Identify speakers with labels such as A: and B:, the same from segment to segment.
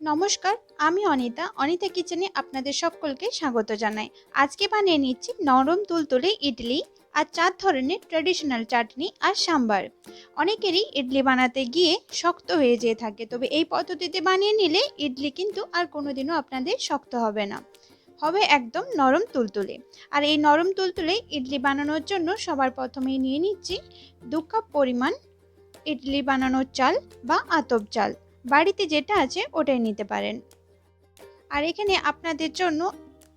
A: নমস্কার, আমি অনিতা অনিতা কিচেনে আপনাদের সকলকে স্বাগত জানাই। আজকে বানিয়ে নিচ্ছি নরম তুলতুলে ইডলি আর চার ধরনের ট্র্যাডিশনাল চাটনি আর সাম্বার। অনেকেরই ইডলি বানাতে গিয়ে শক্ত হয়ে যেয়ে থাকে, তবে এই পদ্ধতিতে বানিয়ে নিলে ইডলি কিন্তু আর কোনোদিনও আপনাদের শক্ত হবে না। হবে একদম নরম তুলতুলে। আর এই নরম তুলতুলে ইডলি বানানোর জন্য সবার প্রথমেই নিয়ে নিচ্ছি দু কাপ পরিমাণ ইডলি বানানোর চাল বা আতপ চাল। বাড়িতে যেটা আছে ওটাই নিতে পারেন। আর এখানে আপনাদের জন্য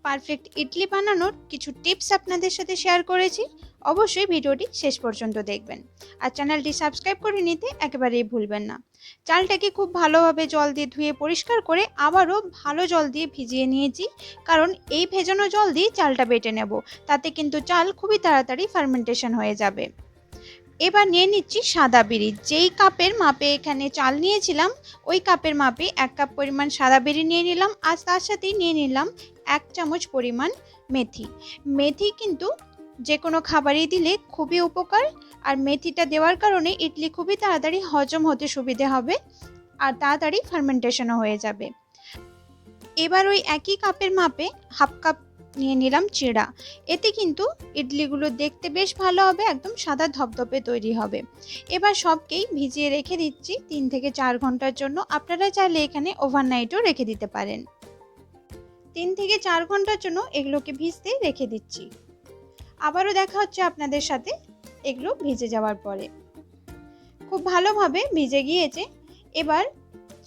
A: পারফেক্ট ইডলি বানানোর কিছু টিপস আপনাদের সাথে শেয়ার করেছি। অবশ্যই ভিডিওটি শেষ পর্যন্ত দেখবেন। আর চ্যানেলটি সাবস্ক্রাইব করে নিতে একেবারেই ভুলবেন না। চালটাকে খুব ভালোভাবে জল দিয়ে ধুয়ে পরিষ্কার করে আবারও ভালো জল দিয়ে ভিজিয়ে নিয়েছি। কারণ এই ভেজানো জল দিয়ে চালটা বেটে নেব। তাতে কিন্তু চাল খুবই তাড়াতাড়ি ফার্মেন্টেশন হয়ে যাবে। এবার নিয়ে নিচ্ছি সাদা বিড়ি। যেই কাপের মাপে এখানে চাল নিয়েছিলাম, ওই কাপের মাপে এক কাপ পরিমাণ সাদা বিড়ি নিয়ে নিলাম আর তার সাথেই নিয়ে নিলাম এক চামচ পরিমাণ মেথি। মেথি কিন্তু যে কোনো খাবারই দিলে খুবই উপকার আর মেথিটা দেওয়ার কারণে ইডলি খুবই তাড়াতাড়ি হজম হতে সুবিধে হবে আর তাড়াতাড়ি ফার্মেন্টেশনও হয়ে যাবে। এবার ওই একই কাপের মাপে হাফ কাপ নিয়ে নিলাম চিড়া এতে কিন্তু ইডলিগুলো দেখতে বেশ ভালো হবে, একদম সাদা ধপধপে তৈরি হবে। এবার সবকেই ভিজিয়ে রেখে দিচ্ছি তিন থেকে চার ঘণ্টার জন্য। আপনারা চাইলে এখানে ওভারনাইটও রেখে দিতে পারেন। তিন থেকে চার ঘণ্টার জন্য এগুলোকে ভিজতে রেখে দিচ্ছি। আবারও দেখা হচ্ছে আপনাদের সাথে এগুলো ভিজে যাওয়ার পরে। খুব ভালোভাবে ভিজে গিয়েছে। এবার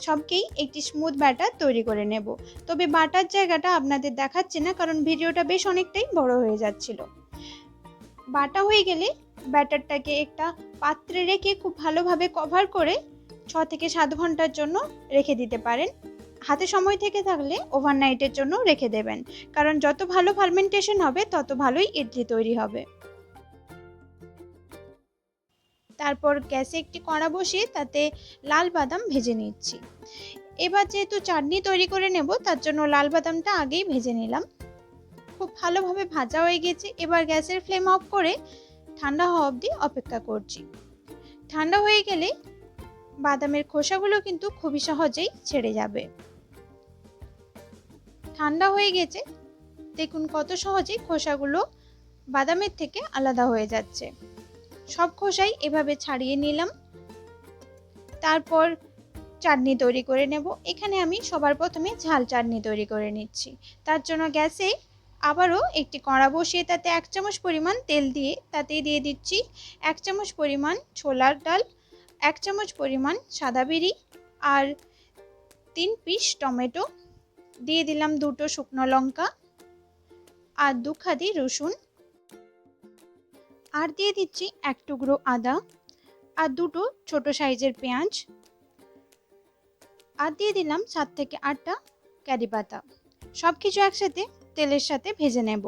A: সবকেই একটি স্মুথ ব্যাটার তৈরি করে নেব। তবে বাটার জায়গাটা আপনাদের দেখাচ্ছে না, কারণ ভিডিওটা বেশ অনেকটাই বড় হয়ে যাচ্ছিল। বাটা হয়ে গেলে ব্যাটারটাকে একটা পাত্রে রেখে খুব ভালোভাবে কভার করে ছ থেকে সাত ঘণ্টার জন্য রেখে দিতে পারেন। হাতে সময় থেকে থাকলে ওভারনাইটের জন্য রেখে দেবেন, কারণ যত ভালো ফার্মেন্টেশন হবে, তত ভালোই ইডলি তৈরি হবে। তারপর গ্যাসে একটি কড়া বসিয়ে তাতে লাল বাদাম ভেজে নিচ্ছি। এবার যেহেতু চাটনি তৈরি করে নেব, তার জন্য লাল বাদামটা আগেই ভেজে নিলাম। খুব ভালোভাবে ভাজা হয়ে গেছে। এবার গ্যাসের ফ্লেম অফ করে ঠান্ডা হওয়া অবধি অপেক্ষা করছি। ঠান্ডা হয়ে গেলে বাদামের খোসাগুলো কিন্তু খুবই সহজেই ছেড়ে যাবে। ঠান্ডা হয়ে গেছে। দেখুন কত সহজেই খোসাগুলো বাদামের থেকে আলাদা হয়ে যাচ্ছে। সব খোসাই এভাবে ছাড়িয়ে নিলাম। তারপর চাটনি তৈরি করে নেব। এখানে আমি সবার প্রথমে ঝাল চাটনি তৈরি করে নিচ্ছি। তার জন্য গ্যাসে আবারও একটি কড়া বসিয়ে তাতে এক চামচ পরিমাণ তেল দিয়ে তাতে দিয়ে দিচ্ছি এক চামচ পরিমাণ ছোলার ডাল, এক চামচ পরিমাণ সাদা বিড়ি আর তিন পিস টমেটো। দিয়ে দিলাম দুটো শুকনো লঙ্কা আর দু খাদি রসুন। আর দিয়ে দিচ্ছি এক টুকরো আদা আর দুটো ছোট সাইজের পেঁয়াজ। আর দিয়ে দিলাম সাত থেকে আটটা ক্যারি পাতা। সব কিছু একসাথে তেলের সাথে ভেজে নেব।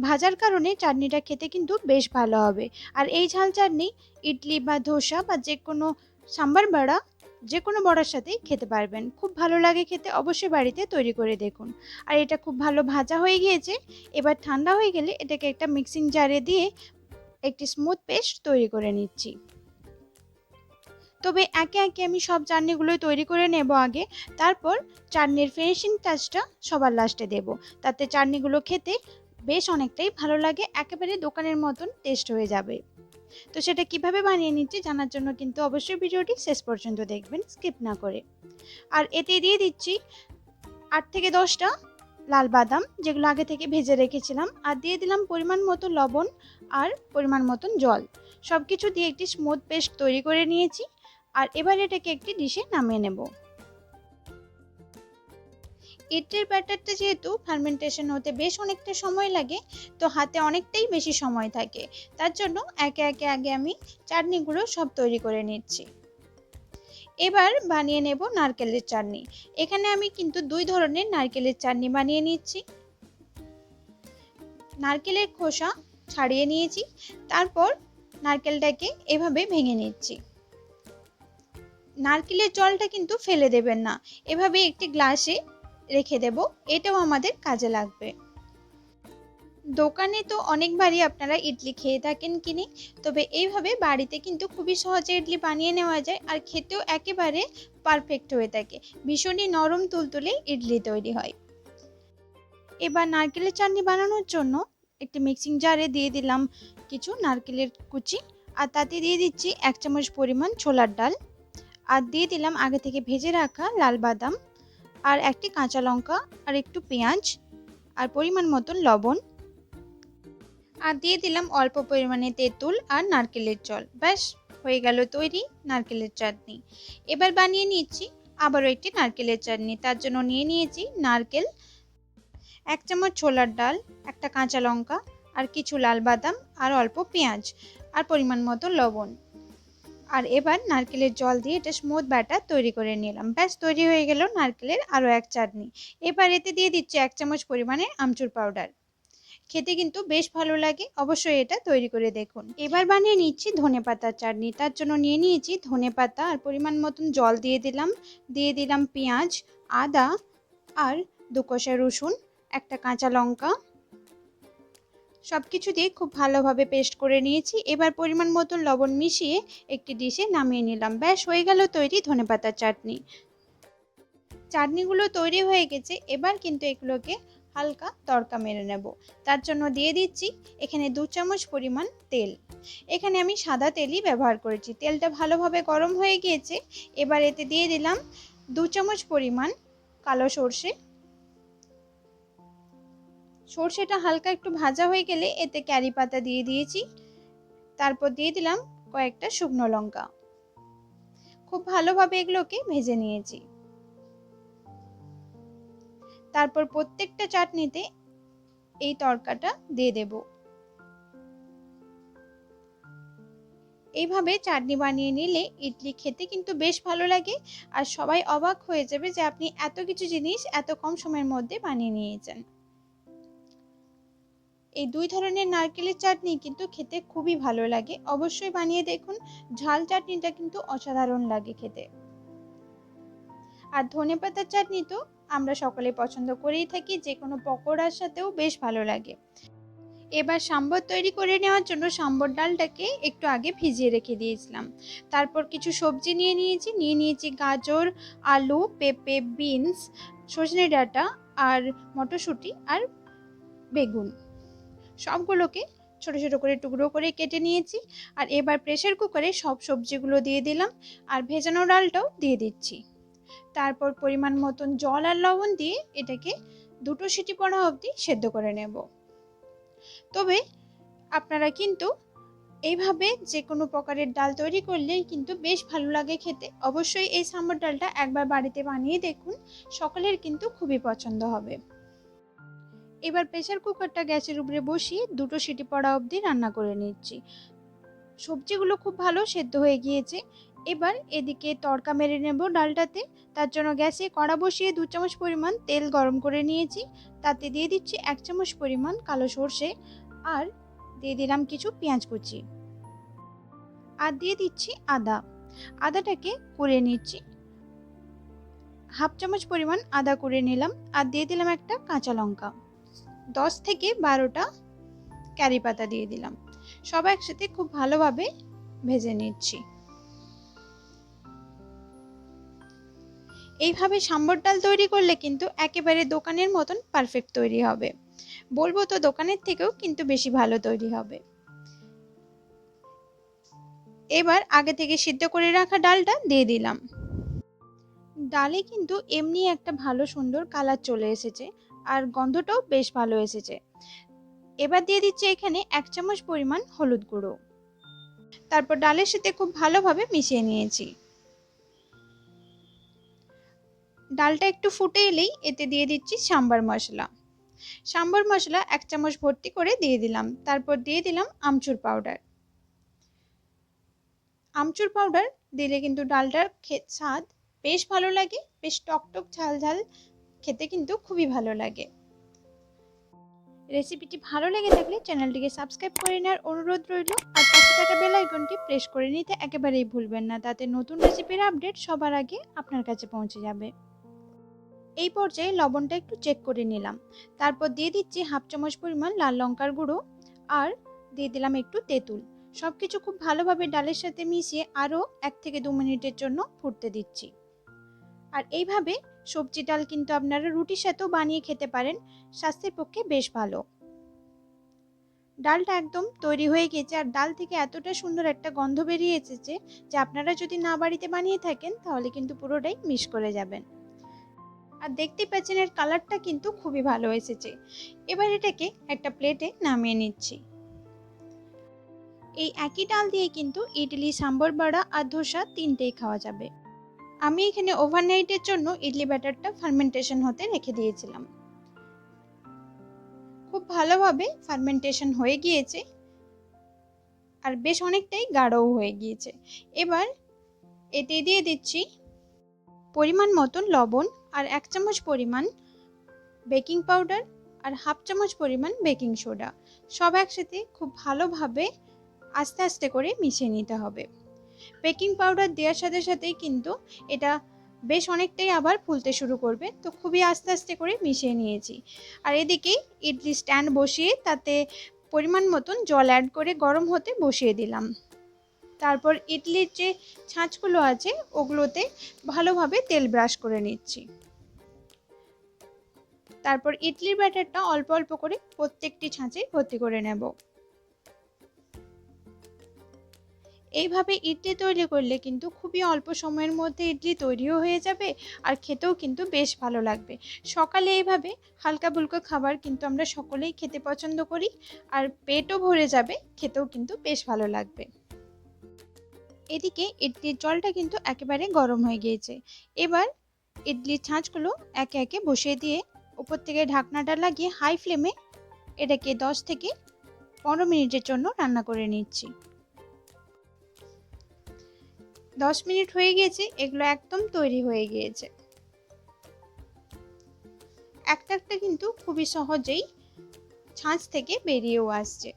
A: ভাজার কারণে চাটনিটা খেতে কিন্তু বেশ ভালো হবে। আর এই ঝাল চাটনি, ইডলি বা ধোসা বা যে কোনো সাম্বার বড়া যে কোনো বড়ার সাথেই খেতে পারবেন। খুব ভালো লাগে খেতে অবশ্যই বাড়িতে তৈরি করে দেখুন। আর এটা খুব ভালো ভাজা হয়ে গিয়েছে। এবার ঠান্ডা হয়ে গেলে এটাকে একটা মিক্সিং জারে দিয়ে একটি স্মুথ পেস্ট তৈরি করে নিচ্ছি। তবে একে একে আমি সব চাটনিগুলোই তৈরি করে নেব আগে, তারপর চাটনির ফিনিশিং টাচটা সবার লাস্টে দেব। তাতে চাটনিগুলো খেতে বেশ অনেকটাই ভালো লাগে, একেবারে দোকানের মতন টেস্ট হয়ে যাবে। তো সেটা কীভাবে বানিয়ে নিচ্ছি জানার জন্য কিন্তু অবশ্যই ভিডিওটি শেষ পর্যন্ত দেখবেন স্কিপ না করে। আর এতে দিয়ে দিচ্ছি আট থেকে দশটা লাল বাদাম, যেগুলো আগে থেকে ভেজে রেখেছিলাম, আর দিয়ে দিলাম পরিমাণ মতো লবণ আর পরিমাণ মতন জল। সব কিছু দিয়ে একটি স্মুথ পেস্ট তৈরি করে নিয়েছি, আর এবার এটাকে একটি ডিশে নামিয়ে নেব। ইডলির ব্যাটারটা যেহেতু ফার্মেন্টেশন হতে বেশ অনেকটা সময় লাগে, তো হাতে অনেকটাই বেশি সময় থাকে, তার জন্য একে একে আগে আমি চাটনিগুলো সব তৈরি করে নিচ্ছি। এবার বানিয়ে নেব নারকেলের চাটনি। এখানে আমি কিন্তু দুই ধরনের নারকেলের চাটনি বানিয়ে নিচ্ছি নারকেলের খোসা ছাড়িয়ে নিয়েছি, তারপর নারকেলটাকে এভাবে ভেঙে নিচ্ছি। নারকেলের জলটা কিন্তু ফেলে দেবেন না, এভাবে একটি গ্লাসে রেখে দেব, এটাও আমাদের কাজে লাগবে। দোকানে তো অনেকবারই আপনারা ইডলি খেয়ে থাকেন কিনে, তবে এইভাবে বাড়িতে কিন্তু খুবই সহজে ইডলি বানিয়ে নেওয়া যায় আর খেতেও একেবারে পারফেক্ট হয়ে থাকে। ভীষণই নরম তুলতুলে ইডলি তৈরি হয়। এবার নারকেলের চাটনি বানানোর জন্য একটি মিক্সিং জারে দিয়ে দিলাম কিছু নারকেলের কুচি আর তাতে দিয়ে দিচ্ছি এক চামচ পরিমাণ ছোলার ডাল আর দিয়ে দিলাম আগে থেকে ভেজে রাখা লাল বাদাম আর একটি কাঁচা লঙ্কা আর একটু পেঁয়াজ আর পরিমাণ মতন লবণ আর দিয়ে দিলাম অল্প পরিমাণে তেঁতুল আর নারকেলের জল। ব্যাস, হয়ে গেল তৈরি নারকেলের চাটনি। এবার বানিয়ে নিচ্ছি আবারও একটি নারকেলের চাটনি। তার জন্য নিয়ে নিয়েছি নারকেল, এক চামচ ছোলার ডাল, একটা কাঁচা লঙ্কা আর কিছু লাল বাদাম আর অল্প পেঁয়াজ আর পরিমাণ মতো লবণ। আর এবার নারকেলের জল দিয়ে এটা স্মুথ ব্যাটার তৈরি করে নিলাম। ব্যাস, তৈরি হয়ে গেল নারকেলের আরও এক চাটনি। এবার এতে দিয়ে দিচ্ছি এক চামচ পরিমাণে আমচুর পাউডার খেতে কিন্তু বেশ ভালো লাগে। অবশ্যই এটা তৈরি করে দেখুন। এবার বানিয়ে নিচ্ছি ধনে পাতার চাটনি। তার জন্য নিয়ে নিয়েছি ধনে পাতা আর পরিমাণ মতন জল দিয়ে দিলাম। দিয়ে দিলাম পেঁয়াজ, আদা আর দু কষা রসুন, একটা কাঁচা লঙ্কা। সব কিছু দিয়ে খুব ভালোভাবে পেস্ট করে নিয়েছি। এবার পরিমাণ মতন লবণ মিশিয়ে একটি ডিশে নামিয়ে নিলাম। ব্যাস, হয়ে গেল তৈরি ধনেপাতার চাটনি। চাটনিগুলো তৈরি হয়ে গেছে। এবার কিন্তু এগুলোকে হালকা তড়কা মেরে নেব। তার জন্য দিয়ে দিচ্ছি এখানে দু চামচ পরিমাণ তেল। এখানে আমি সাদা তেলই ব্যবহার করেছি। তেলটা ভালোভাবে গরম হয়ে গিয়েছে। এবার এতে দিয়ে দিলাম দু চামচ পরিমাণ কালো সর্ষে। সর্ষেটা হালকা একটু ভাজা হয়ে গেলে এতে ক্যারি পাতা দিয়ে দিয়েছি। তারপর দিয়ে দিলাম কয়েকটা শুকনো লঙ্কা। খুব ভালোভাবে এগুলোকে ভেজে নিয়েছি। তারপর প্রত্যেকটা চাটনিতে এই তরকাটা দিয়ে দেব। এইভাবে চাটনি বানিয়ে নিলে ইডলি খেতে কিন্তু বেশ ভালো লাগে আর সবাই অবাক হয়ে যাবে যে আপনি এত কিছু জিনিস এত কম সময়ের মধ্যে বানিয়ে নিয়েছেন। এই দুই ধরনের নারকেলের চাটনি কিন্তু খেতে খুবই ভালো লাগে। অবশ্যই বানিয়ে দেখুন, ঝাল চাটনিটা কিন্তু অসাধারণ লাগে খেতে। আর ধনে পাতার চাটনি তো আমরা সকলে পছন্দ করেই থাকি যে কোনো পকোড়ার সাথেও বেশ ভালো লাগে। এবার সাম্বর তৈরি করে নেওয়ার জন্য সাম্বর ডালটাকে একটু আগে ভিজিয়ে রেখে দিয়েছিলাম। তারপর কিছু সবজি নিয়ে নিয়েছি নিয়ে নিয়েছি গাজর, আলু, পেঁপে, বিনস, সজনে ডাঁটা আর মটরশুঁটি আর বেগুন। সবগুলোকে ছোট ছোট করে টুকরো করে কেটে নিয়েছি আর এবার প্রেশার কুকারে সব সবজিগুলো দিয়ে দিলাম আর ভেজানো ডালটাও দিয়ে দিচ্ছি। তারপর পরিমাণ মতন জল আর লবণ দিয়ে এটাকে দুটো সিটি পড়া অবধি সেদ্ধ করে নেব। তবে আপনারা কিন্তু এইভাবে যে কোনো প্রকারের ডাল তৈরি করলেই কিন্তু বেশ ভালো লাগে খেতে। অবশ্যই এই সাম্বার ডালটা একবার বাড়িতে বানিয়ে দেখুন, সকলের কিন্তু খুবই পছন্দ হবে। এবার প্রেসার কুকারটা গ্যাসের উপরে বসিয়ে দুটো সিটি পড়া অবধি রান্না করে নিচ্ছি। সবজিগুলো খুব ভালো সেদ্ধ হয়ে গিয়েছে। এবার এদিকে তড়কা মেরে নেব ডালটাতে। তার জন্য গ্যাসে কড়া বসিয়ে দু চামচ পরিমাণ তেল গরম করে নিয়েছি। তাতে দিয়ে দিচ্ছি এক চামচ পরিমাণ কালো সর্ষে আর দিয়ে দিলাম কিছু পেঁয়াজ কুচি। আর দিয়ে দিচ্ছি আদা। আদাটাকে কুড়ে নিচ্ছি। হাফ চামচ পরিমাণ আদা কুড়ে নিলাম আর দিয়ে দিলাম একটা কাঁচা লঙ্কা। দশ থেকে বারোটা ক্যারি পাতা দিয়ে দিলাম। সব একসাথে খুব ভালোভাবে ভেজে নিচ্ছি। এইভাবে সাম্বর ডাল তৈরি করলে কিন্তু একেবারে দোকানের মতন পারফেক্ট তৈরি হবে। বলব তো দোকানের থেকেও কিন্তু বেশি ভালো তৈরি হবে। এবার আগে থেকে সিদ্ধ করে রাখা ডালটা দিয়ে দিলাম। ডালে কিন্তু এমনি একটা ভালো সুন্দর কালার চলে এসেছে আর গন্ধটাও বেশ ভালো এসেছে। এবার দিয়ে দিচ্ছি এখানে এক চামচ পরিমাণ হলুদ গুঁড়ো। তারপর ডালের সাথে খুব ভালোভাবে মিশিয়ে নিয়েছি। ডালটা একটু ফুটে এলেই এতে দিয়ে দিচ্ছি সাম্বার মশলা। সাম্বার মশলা এক চামচ ভর্তি করে দিয়ে দিলাম। তারপর দিয়ে দিলাম আমচুর পাউডার আমচুর পাউডার দিলে কিন্তু ডালটার স্বাদ বেশ ভালো লাগে, বেশ টকটক ঝাল ঝাল, খেতে কিন্তু খুবই ভালো লাগে। রেসিপিটি ভালো লেগে থাকলে চ্যানেলটিকে সাবস্ক্রাইব করে নেওয়ার অনুরোধ রইল। আর পাশে থাকা বেল আইকনটি প্রেস করে নিতে একেবারেই ভুলবেন না, তাতে নতুন রেসিপির আপডেট সবার আগে আপনার কাছে পৌঁছে যাবে। এই পর্যায়ে লবণটা একটু চেক করে নিলাম। তারপর দিয়ে দিচ্ছি হাফ চামচ পরিমাণ লাল লঙ্কার গুঁড়ো আর দিয়ে দিলাম একটু তেঁতুল। সব কিছু খুব ভালোভাবে ডালের সাথে মিশিয়ে আরও এক থেকে দু মিনিটের জন্য ফুটতে দিচ্ছি। আর এইভাবে সবজি ডাল কিন্তু আপনারা রুটির সাথেও বানিয়ে খেতে পারেন, স্বাস্থ্যের পক্ষে বেশ ভালো। ডালটা একদম তৈরি হয়ে গেছে আর ডাল থেকে এতটা সুন্দর একটা গন্ধ বেরিয়ে এসেছে যে আপনারা যদি না বাড়িতে বানিয়ে থাকেন তাহলে কিন্তু পুরোটাই মিস করে যাবেন। আর দেখতে পাচ্ছেন এর কালারটা কিন্তু খুবই ভালো এসেছে। এবার এটাকে একটা প্লেটে নামিয়ে নিচ্ছি। এই একই ডাল দিয়ে কিন্তু ইডলি, সাম্বর বড়া আর ধোসা তিনটেই খাওয়া যাবে। আমি এখানে ওভারনাইটের জন্য ইডলি ব্যাটারটা ফার্মেন্টেশন হতে রেখে দিয়েছিলাম। খুব ভালোভাবে ফার্মেন্টেশন হয়ে গিয়েছে আর বেশ অনেকটাই গাঢ়ও হয়ে গিয়েছে। এবার এতে দিয়ে দিচ্ছি পরিমাণ মতন লবণ আর এক চামচ পরিমাণ বেকিং পাউডার আর হাফ চামচ পরিমাণ বেকিং সোডা। সব একসাথে খুব ভালোভাবে আস্তে আস্তে করে মিশিয়ে নিতে হবে। বেকিং পাউডার দেওয়ার সাথে সাথেই কিন্তু এটা বেশ অনেকটাই আবার ফুলতে শুরু করবে। তো খুবই আস্তে আস্তে করে মিশিয়ে নিয়েছি। আর এদিকে ইডলি স্ট্যান্ড বসিয়ে তাতে পরিমাণ মতন জল অ্যাড করে গরম হতে বসিয়ে দিলাম। তারপর ইডলির যে ছাঁচগুলো আছে, ওগুলোতে ভালোভাবে তেল ব্রাশ করে নিচ্ছি। তারপর ইডলির ব্যাটারটা অল্প অল্প করে প্রত্যেকটি ছাঁচে ভর্তি করে নেব। এইভাবে ইডলি তৈরি করলে কিন্তু খুবই অল্প সময়ের মধ্যে ইডলি তৈরিও হয়ে যাবে আর খেতেও কিন্তু বেশ ভালো লাগবে। সকালে এইভাবে হালকা ফুলকা খাবার কিন্তু আমরা সকলেই খেতে পছন্দ করি আর পেটও ভরে যাবে, খেতেও কিন্তু বেশ ভালো লাগবে। এদিকে ইডলির জলটা কিন্তু একেবারে গরম হয়ে গিয়েছে। এবার ইডলির ছাঁচগুলো একে একে বসিয়ে দিয়ে উপর থেকে ঢাকনাটা লাগিয়ে হাই ফ্লেমে এটাকে দশ থেকে পনেরো মিনিটের জন্য রান্না করে নিচ্ছি। দশ মিনিট হয়ে গিয়েছে, এগুলো একদম তৈরি হয়ে গিয়েছে। একটা একটা কিন্তু খুবই সহজেই ছাঁচ থেকে বেরিয়েও আসছে।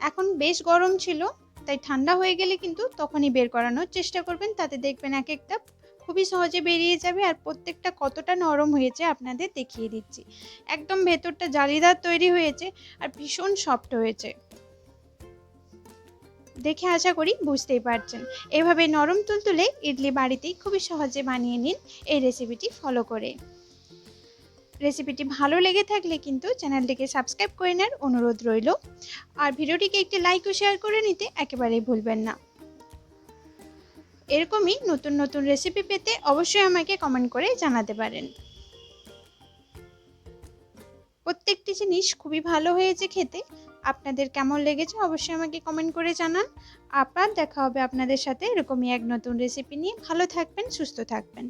A: এখন বেশ গরম ছিল তাই ঠান্ডা হয়ে গেলে কিন্তু তখনই বের করানোর চেষ্টা করবেন। তাতে দেখবেন এক একটা খুবই সহজে বেরিয়ে যাবে আর প্রত্যেকটা কতটা নরম হয়েছে আপনাদের দেখিয়ে দিচ্ছি। একদম ভেতরটা জালিদার তৈরি হয়েছে আর ভীষণ সফট হয়েছে। দেখে আশা করি বুঝতেই পারছেন। এভাবে নরম তুলতুলে ইডলি বাড়িতেই খুবই সহজে বানিয়ে নিন এই রেসিপিটি ফলো করে। রেসিপিটি ভালো লেগে থাকলে কিন্তু চ্যানেলটিকে সাবস্ক্রাইব করে নেওয়ার অনুরোধ রইল। আর ভিডিওটিকে একটি লাইক ও শেয়ার করে নিতে একেবারেই ভুলবেন না। এরকমই নতুন নতুন রেসিপি পেতে অবশ্যই আমাকে কমেন্ট করে জানাতে পারেন। প্রত্যেকটি জিনিস খুবই ভালো হয়েছে খেতে। আপনাদের কেমন লেগেছে অবশ্যই আমাকে কমেন্ট করে জানান। আবার দেখা হবে আপনাদের সাথে এরকমই এক নতুন রেসিপি নিয়ে। ভালো থাকবেন, সুস্থ থাকবেন।